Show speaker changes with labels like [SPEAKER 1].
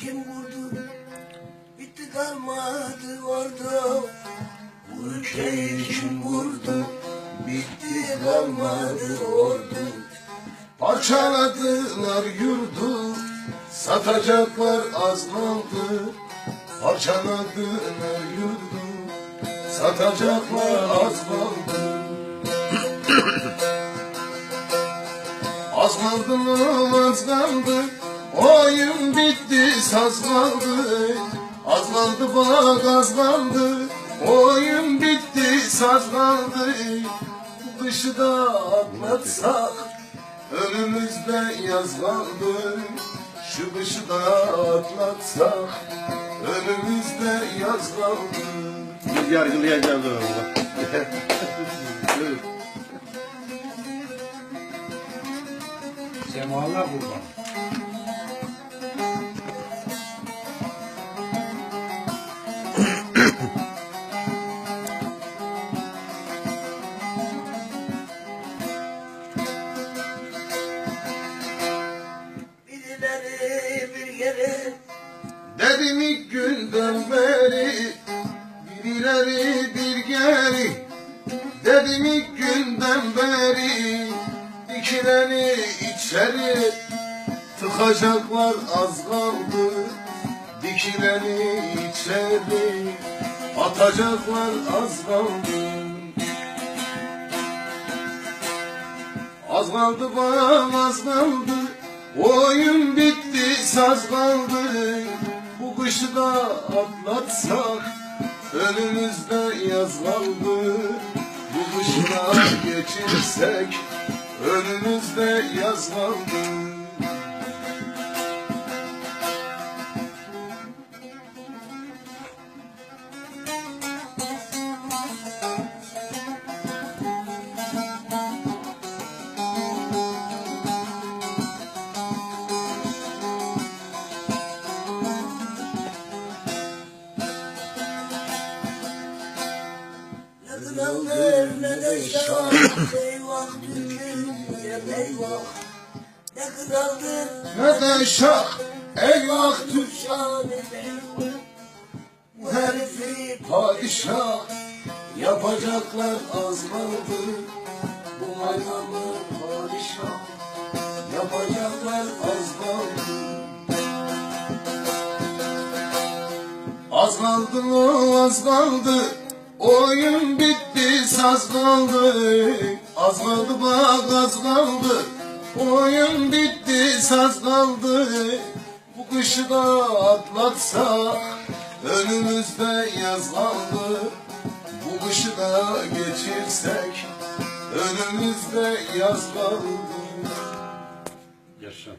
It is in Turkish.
[SPEAKER 1] kim vurdu? Bitti kalmadı orada. Bu ülkeyi kim vurdu? Bitti kalmadı ordu. Parçaladılar yurdu, satacaklar az. Parçaladılar yurdu, satacaklar az kaldı. az kaldı. Oyun bitti saz kaldı Az kaldı bak az kaldı Oyun bitti saz kaldı Bu kışı da atlatsak Önümüzde yaz kaldı Şu kışı da atlatsak Önümüzde yaz kaldı
[SPEAKER 2] Biz yargılayacağız onu.
[SPEAKER 3] Semalar kurban.
[SPEAKER 1] Dedim ilk günden beri Birileri bir geri. Dedim ilk günden beri Dikileni içeri Tıkacaklar az kaldı. Dikileni içeri Atacaklar az kaldı. Az kaldı bana az kaldı. Oyun bitti saz kaldı kışı da atlatsak Önümüzde yaz kaldı Bu kışı da geçirsek Önümüzde yaz kaldı
[SPEAKER 4] ne kınaldır ne de şah Eyvah Türkiye eyvah. Ne kınaldır
[SPEAKER 1] Ne de şah eyvah Türk
[SPEAKER 4] şan eyvah
[SPEAKER 1] Bu herifi padişah. Yapacaklar az kaldı Bu hayvanı padişah. Yapacaklar az kaldı Az kaldı az kaldı Oyun bitti saz kaldı Az kaldı bak az kaldı. Oyun bitti saz kaldı Bu kışı da atlatsak Önümüzde yaz kaldı Bu kışı da geçirsek Önümüzde yaz kaldı
[SPEAKER 2] Yaşa.